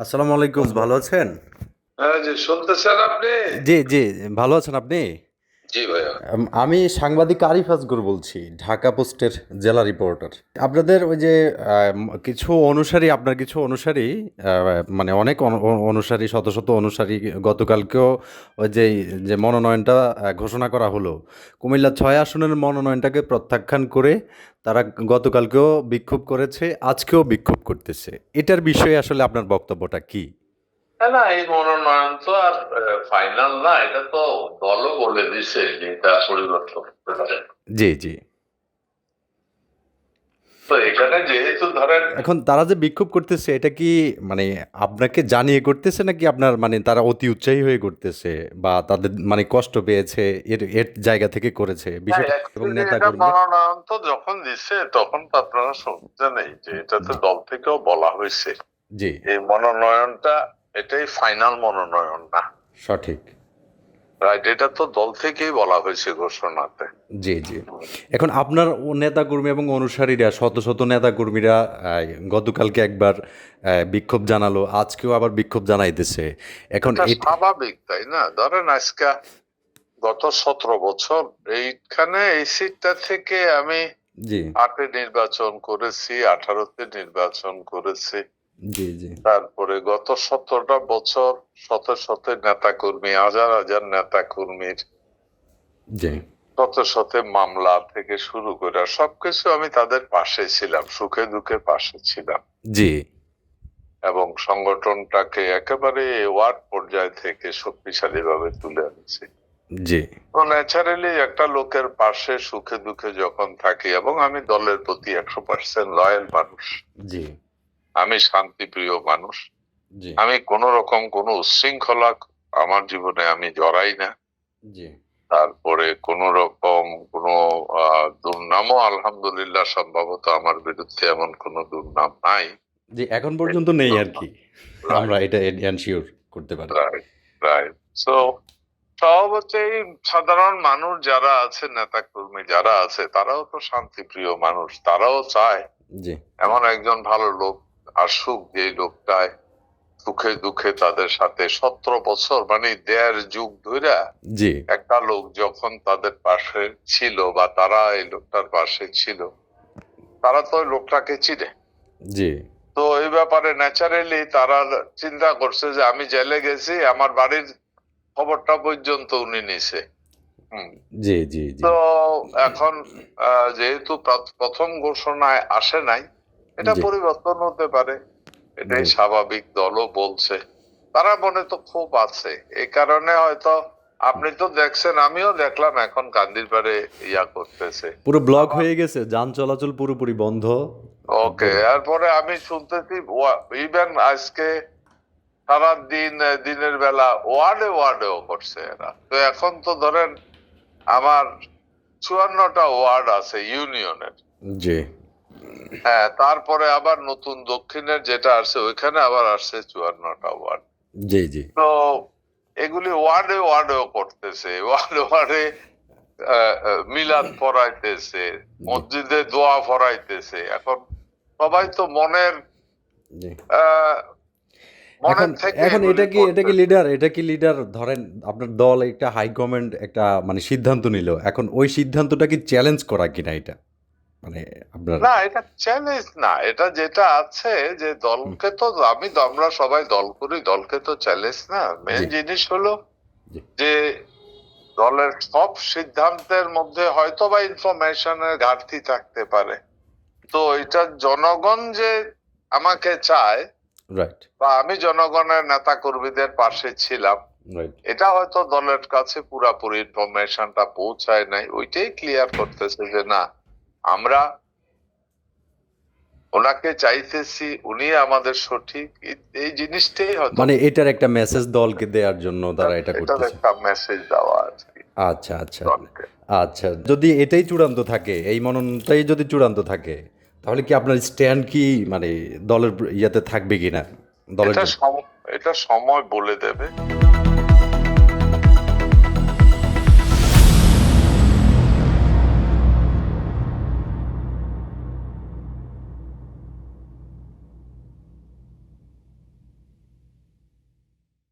আসসালামু আলাইকুম। ভালো আছেন হ্যাঁ জি শুনতেছেন আপনি? জি জি ভালো আছেন আপনি? আমি সাংবাদিক আরিফ আসগর বলছি, ঢাকা পোস্টের জেলা রিপোর্টার। আপনাদের ওই যে কিছু অনুসারী, আপনার কিছু অনুসারী মানে অনেক অনু- অনু- অনুসারী, শত শত অনুসারী গতকালকেও ওই যে যে মনোনয়নটা ঘোষণা করা হলো। কুমিল্লা ছয় আসনের মনোনয়নটাকে প্রত্যাখ্যান করে তারা গতকালকেও বিক্ষোভ করেছে, আজকেও বিক্ষোভ করতেছে। এটার বিষয়ে আসলে আপনার বক্তব্যটা কি? না এই মনোনয়ন তো আর ফাইনাল না এটা তো দলও বলে দিছে যে এটা পরিবর্তন করতে পারে জি জি। তো এখানে যেহেতু ধরেন এখন তারা যে বিক্ষোভ করতেছে এটা কি মানে আপনাকে জানিয়ে করতেছে নাকি আপনার মানে তারা অতি উৎসাহী হয়ে করতেছে বা তাদের মানে কষ্ট পেয়েছে এর এর জায়গা থেকে করেছে বিষয় হ্যাঁ, নেতা মনোনয়ন তো যখন দিচ্ছে তখন তো আপনারা এই যে এটাতে দল থেকেও বলা হয়েছে। জি। এই মনোনয়নটা এটাই ফাইনাল মনোনয়ন না। সঠিক। রাইট এটা তো দল থেকেই বলা হয়েছে ঘোষণাতে। জি জি। এখন আপনার নেতাকর্মী এবং অনুসারীরা শত শত নেতাকর্মীরা গতকালকে একবার বিক্ষোভ জানালো আজকেও আবার বিক্ষোভ জানাইতেছে। এখন স্বাভাবিক তাই না? ধরেন আজকে গত সতেরো বছর এইখানে এই সিটটা থেকে আমি জি। আটে নির্বাচন করেছি আঠারোতে নির্বাচন করেছি। তারপরে গত সতেরোটা বছর শত শত নেতা কর্মী হাজার হাজার নেতা কর্মীর শত শত মামলা থেকে শুরু করে সবকিছু আমি তাদের পাশে ছিলাম সুখে দুঃখে পাশে ছিলাম। জি। এবং সংগঠনটাকে একেবারে ওয়ার্ড পর্যায় থেকে শক্তিশালী ভাবে তুলে আনছি। জি। তো ন্যাচারালি একটা লোকের পাশে সুখে দুঃখে যখন থাকি এবং আমি দলের প্রতি একশো পার্সেন্ট লয়াল মানুষ। জি। আমি শান্তিপ্রিয় মানুষ। আমি কোন রকম কোন উচ্ছৃঙ্খলা আমার জীবনে আমি জড়াই না। তারপরে কোন রকম কোন দুর্নামও আলহামদুলিল্লাহ সম্ভবত আমার বিরুদ্ধে এমন কোন দুর্নাম নাই। জি এখন পর্যন্ত নেই আর কি আমরা এটা এনশিওর করতে পারি। রাইট সো স্বভাবতই সাধারণ মানুষ যারা আছে নেতা কর্মী যারা আছে তারাও তো শান্তিপ্রিয় মানুষ। তারাও চায় জি। এমন একজন ভালো লোক আসুক যে লোকটায় সুখে দুঃখে তাদের সাথে সতেরো বছর মানে দেড় যুগ ধরে জি। একটা লোক যখন তাদের পাশে ছিল বা তারা এই লোকটার পাশে ছিল তারা তো লোকটাকে চিনে। জি। তো এই ব্যাপারে ন্যাচারালি তারা চিন্তা করছে যে আমি জেলে গেছি আমার বাড়ির খবরটা পর্যন্ত উনি নিছে। হুম। জি জি তো এখন যেহেতু প্র- প্রথম ঘোষণায় আসে নাই এটা পরিবর্তন হতে পারে। এটাই স্বাভাবিক দলও বলছে। তারা মনে তো খুব আছে। এই কারণে হয়তো আপনি তো দেখছেন আমিও দেখলাম এখন কান্দির পারে ইয়া করতেছে। পুরো ব্লক হয়ে গেছে যান চলাচল পুরোপুরি বন্ধ। ওকে এরপরে আমি শুনতেছি ইভেন আজকে সারা দিন দিনের বেলা ওয়ার্ডে ওয়ার্ডেও করছে এরা। তো এখন তো ধরেন আমার চুয়ান্নটা ওয়ার্ড আছে ইউনিয়নের। জি। হ্যাঁ তারপরে আবার নতুন দক্ষিণের যেটা আসছে ওইখানে আবার আসছে চুয়ান্নটা ওয়ার্ড। জি জি। তো এগুলি ওয়ার্ডে ওয়ার্ডেও করতেছে ওয়ার্ডে ওয়ার্ডে মিলাদ পড়াইতেছে মসজিদে দোয়া পড়াইতেছে এখন সবাই তো মনের এখন এটা কি এটা কি লিডার এটা কি লিডার ধরেন আপনার দল একটা হাইকমান্ড একটা মানে সিদ্ধান্ত নিল। এখন ওই সিদ্ধান্তটা কি চ্যালেঞ্জ করা কিনা এটা? মানে আপনার না এটা চ্যালেঞ্জ না। এটা যেটা আছে যে দলকে তো আমি আমরা সবাই দল করি দলকে তো চ্যালেঞ্জ না। মেন জিনিস হলো যে দলের সব সিদ্ধান্তের মধ্যে হয়তো বা ইনফরমেশনের ঘাটতি থাকতে পারে। তো এটা জনগণ যে আমাকে চায় বা আমি জনগণের নেতা কর্মীদের পাশে ছিলাম এটা হয়তো দলের কাছে পুরাপুরি ইনফরমেশনটা পৌঁছায় নাই। ওইটাই ক্লিয়ার করতেছে যে না আমরা ওনাকে চাইতেছি উনি আমাদের সঠিক। এই- জিনিসটাই হয়তো মানে এটার একটা মেসেজ দলকে দেওয়ার জন্য তারা এটা করতেছে। একটা মেসেজ দেওয়া আচ্ছা আচ্ছা। আচ্ছা যদি এটাই চূড়ান্ত থাকে এই মননটাই যদি চূড়ান্ত থাকে তাহলে কি আপনার স্ট্যান্ড কি মানে দলের ইয়াতে থাকবে কিনা? দলের? এটা সময় বলে দেবে।